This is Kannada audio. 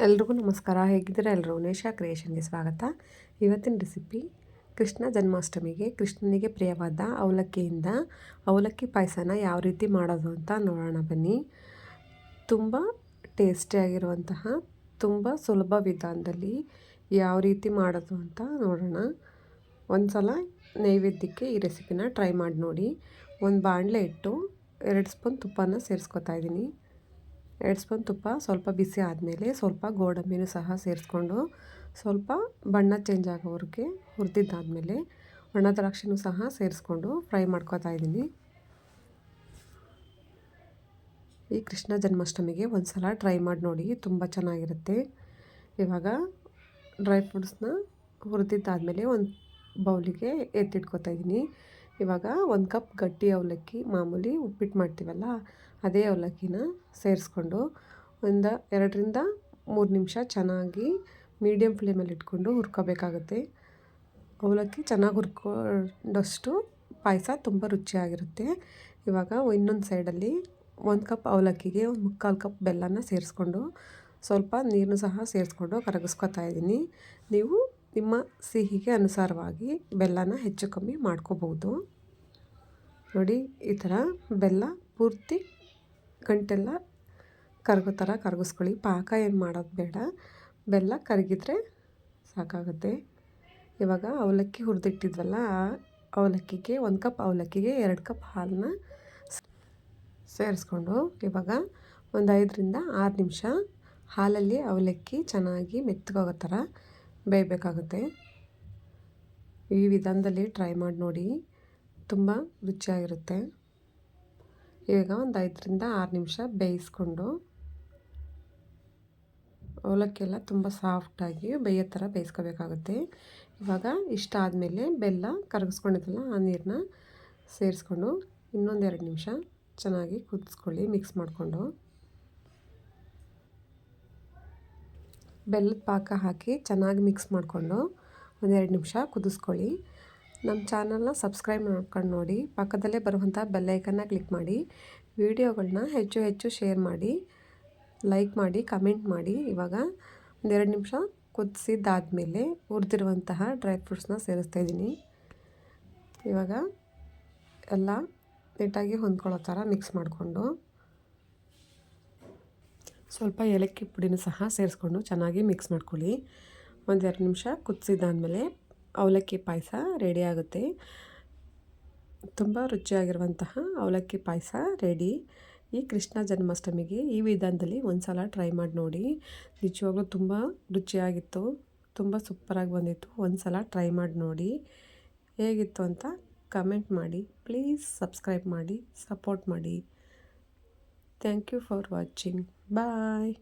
ಎಲ್ರಿಗೂ ನಮಸ್ಕಾರ. ಹೇಗಿದ್ದೀರಾ? ಎಲ್ಲರೂ ನೇಷಾ ಕ್ರಿಯೇಷನ್ಗೆ ಸ್ವಾಗತ. ಇವತ್ತಿನ ರೆಸಿಪಿ, ಕೃಷ್ಣ ಜನ್ಮಾಷ್ಟಮಿಗೆ ಕೃಷ್ಣನಿಗೆ ಪ್ರಿಯವಾದ ಅವಲಕ್ಕಿಯಿಂದ ಅವಲಕ್ಕಿ ಪಾಯಸನ ಯಾವ ರೀತಿ ಮಾಡೋದು ಅಂತ ನೋಡೋಣ ಬನ್ನಿ. ತುಂಬ ಟೇಸ್ಟಿಯಾಗಿರುವಂತಹ ತುಂಬ ಸುಲಭ ವಿಧಾನದಲ್ಲಿ ಯಾವ ರೀತಿ ಮಾಡೋದು ಅಂತ ನೋಡೋಣ. ಒಂದು ಸಲ ನೈವೇದ್ಯಕ್ಕೆ ಈ ರೆಸಿಪಿನ ಟ್ರೈ ಮಾಡಿ ನೋಡಿ. ಒಂದು ಬಾಣಲೆ ಇಟ್ಟು ಎರಡು ಸ್ಪೂನ್ ತುಪ್ಪನ ಸೇರಿಸ್ಕೊತಾ ಇದ್ದೀನಿ. ಎರಡು ಸ್ಪೂನ್ ತುಪ್ಪ, ಸ್ವಲ್ಪ ಬಿಸಿ ಆದಮೇಲೆ ಸ್ವಲ್ಪ ಗೋಡಂಬಿನೂ ಸಹ ಸೇರಿಸ್ಕೊಂಡು ಸ್ವಲ್ಪ ಬಣ್ಣ ಚೇಂಜ್ ಆಗೋವರೆಗೆ ಹುರಿದಿದ್ದಾದಮೇಲೆ ಒಣ ದ್ರಾಕ್ಷಿನೂ ಸಹ ಸೇರಿಸ್ಕೊಂಡು ಫ್ರೈ ಮಾಡ್ಕೋತಾ ಇದ್ದೀನಿ. ಈ ಕೃಷ್ಣ ಜನ್ಮಾಷ್ಟಮಿಗೆ ಒಂದು ಸಲ ಟ್ರೈ ಮಾಡಿ ನೋಡಿ, ತುಂಬ ಚೆನ್ನಾಗಿರುತ್ತೆ. ಇವಾಗ ಡ್ರೈ ಫ್ರೂಟ್ಸ್ನ ಹುರಿದಿದ್ದಾದಮೇಲೆ ಒಂದು ಬೌಲಿಗೆ ಎತ್ತಿಟ್ಕೊತಾ ಇದ್ದೀನಿ. ಇವಾಗ ಒಂದು ಕಪ್ ಗಟ್ಟಿ ಅವಲಕ್ಕಿ ಮಾಮೂಲಿ ಉಪ್ಪಿಟ್ಟು ಮಾಡ್ತೀವಲ್ಲ ಅದೇ ಅವಲಕ್ಕಿನ ಸೇರಿಸ್ಕೊಂಡು ಒಂದು ಎರಡರಿಂದ ಮೂರು ನಿಮಿಷ ಚೆನ್ನಾಗಿ ಮೀಡಿಯಮ್ ಫ್ಲೇಮಲ್ಲಿ ಇಟ್ಕೊಂಡು ಹುರ್ಕೋಬೇಕಾಗುತ್ತೆ. ಅವಲಕ್ಕಿ ಚೆನ್ನಾಗಿ ಹುರ್ಕೊಂಡಷ್ಟು ಪಾಯಸ ತುಂಬ ರುಚಿಯಾಗಿರುತ್ತೆ. ಇವಾಗ ಇನ್ನೊಂದು ಸೈಡಲ್ಲಿ ಒಂದು ಕಪ್ ಅವಲಕ್ಕಿಗೆ ಒಂದು ಮುಕ್ಕಾಲು ಕಪ್ ಬೆಲ್ಲನ ಸೇರಿಸ್ಕೊಂಡು ಸ್ವಲ್ಪ ನೀರನ್ನು ಸಹ ಸೇರಿಸ್ಕೊಂಡು ಕರಗಿಸ್ಕೊತಾ ಇದ್ದೀನಿ. ನೀವು ನಿಮ್ಮ ಸಿಹಿಗೆ ಅನುಸಾರವಾಗಿ ಬೆಲ್ಲನ ಹೆಚ್ಚು ಕಮ್ಮಿ ಮಾಡ್ಕೋಬೋದು ನೋಡಿ, ಈ ಥರ ಬೆಲ್ಲ ಪೂರ್ತಿ ಗಂಟೆಲ್ಲ ಕರಗೋ ಥರ ಕರಗಿಸ್ಕೊಳ್ಳಿ. ಪಾಕ ಏನು ಮಾಡೋದು ಬೇಡ. ಬೆಲ್ಲ ಕರಗಿದ್ರೆ ಸಾಕಾಗುತ್ತೆ. ಇವಾಗ ಅವಲಕ್ಕಿ ಹುರಿದಿಟ್ಟಿದ್ವಲ್ಲ, ಆ ಅವಲಕ್ಕಿಗೆ ಒಂದು ಕಪ್ ಅವಲಕ್ಕಿಗೆ ಎರಡು ಕಪ್ ಹಾಲನ್ನ ಸೇರಿಸ್ಕೊಂಡು ಇವಾಗ ಒಂದು ಐದರಿಂದ ಆರು ನಿಮಿಷ ಹಾಲಲ್ಲಿ ಅವಲಕ್ಕಿ ಚೆನ್ನಾಗಿ ಮೆತ್ತಗೋಗೋ ಥರ ಬೇಯಬೇಕಾಗುತ್ತೆ. ಈ ವಿಧಾನದಲ್ಲಿ ಟ್ರೈ ಮಾಡಿ ನೋಡಿ. ತುಂಬ ರುಚಿಯಾಗಿರುತ್ತೆ. ಈಗ ಒಂದು ಐದರಿಂದ ಆರು ನಿಮಿಷ ಬೇಯಿಸ್ಕೊಂಡು ಅವಲಕ್ಕಿಯೆಲ್ಲ ತುಂಬ ಸಾಫ್ಟಾಗಿ ಬೇಯೋ ಥರ ಬೇಯಿಸ್ಕೋಬೇಕಾಗುತ್ತೆ. ಇವಾಗ ಇಷ್ಟ ಆದಮೇಲೆ ಬೆಲ್ಲ ಕರಗಿಸ್ಕೊಂಡಿದ್ದಲ್ಲ ಆ ನೀರನ್ನ ಸೇರಿಸ್ಕೊಂಡು ಇನ್ನೊಂದೆರಡು ನಿಮಿಷ ಚೆನ್ನಾಗಿ ಕುದಿಸ್ಕೊಳ್ಳಿ, ಮಿಕ್ಸ್ ಮಾಡಿಕೊಂಡು. ಬೆಲ್ಲದ ಪಾಕ ಹಾಕಿ ಚೆನ್ನಾಗಿ ಮಿಕ್ಸ್ ಮಾಡಿಕೊಂಡು ಒಂದೆರಡು ನಿಮಿಷ ಕುದಿಸ್ಕೊಳ್ಳಿ. ನಮ್ಮ ಚಾನಲ್ನ ಸಬ್ಸ್ಕ್ರೈಬ್ ಮಾಡ್ಕೊಂಡು ನೋಡಿ, ಪಕ್ಕದಲ್ಲೇ ಬರುವಂಥ ಬೆಲ್ಲೈಕನ್ನ ಕ್ಲಿಕ್ ಮಾಡಿ ವಿಡಿಯೋಗಳನ್ನ ಹೆಚ್ಚು ಹೆಚ್ಚು ಶೇರ್ ಮಾಡಿ, ಲೈಕ್ ಮಾಡಿ, ಕಮೆಂಟ್ ಮಾಡಿ. ಇವಾಗ ಒಂದೆರಡು ನಿಮಿಷ ಕುದಿಸಿದ್ದಾದಮೇಲೆ ಹುರಿದಿರುವಂತಹ ಡ್ರೈ ಫ್ರೂಟ್ಸ್ನ ಸೇರಿಸ್ತಾ ಇದ್ದೀನಿ. ಇವಾಗ ಎಲ್ಲ ನೀಟಾಗಿ ಹೊಂದ್ಕೊಳ್ಳೋ ಥರ ಮಿಕ್ಸ್ ಮಾಡಿಕೊಂಡು ಸ್ವಲ್ಪ ಏಲಕ್ಕಿ ಪುಡಿನೂ ಸಹ ಸೇರಿಸ್ಕೊಂಡು ಚೆನ್ನಾಗಿ ಮಿಕ್ಸ್ ಮಾಡ್ಕೊಳ್ಳಿ. ಒಂದೆರಡು ನಿಮಿಷ ಕುದಿಸಿದ್ದಾದಮೇಲೆ ಅವಲಕ್ಕಿ ಪಾಯಸ ರೆಡಿ ಆಗುತ್ತೆ. ತುಂಬ ರುಚಿಯಾಗಿರುವಂತಹ ಅವಲಕ್ಕಿ ಪಾಯಸ ರೆಡಿ. ಈ ಕೃಷ್ಣ ಜನ್ಮಾಷ್ಟಮಿಗೆ ಈ ವಿಧಾನದಲ್ಲಿ ಒಂದು ಸಲ ಟ್ರೈ ಮಾಡಿ ನೋಡಿ. ನಿಜವಾಗ್ಲೂ ತುಂಬ ರುಚಿಯಾಗಿತ್ತು. ತುಂಬ ಸೂಪರಾಗಿ ಬಂದಿತ್ತು. ಒಂದು ಸಲ ಟ್ರೈ ಮಾಡಿ ನೋಡಿ. ಹೇಗಿತ್ತು ಅಂತ ಕಮೆಂಟ್ ಮಾಡಿ. ಪ್ಲೀಸ್ ಸಬ್ಸ್ಕ್ರೈಬ್ ಮಾಡಿ, ಸಪೋರ್ಟ್ ಮಾಡಿ. Thank you for watching. Bye.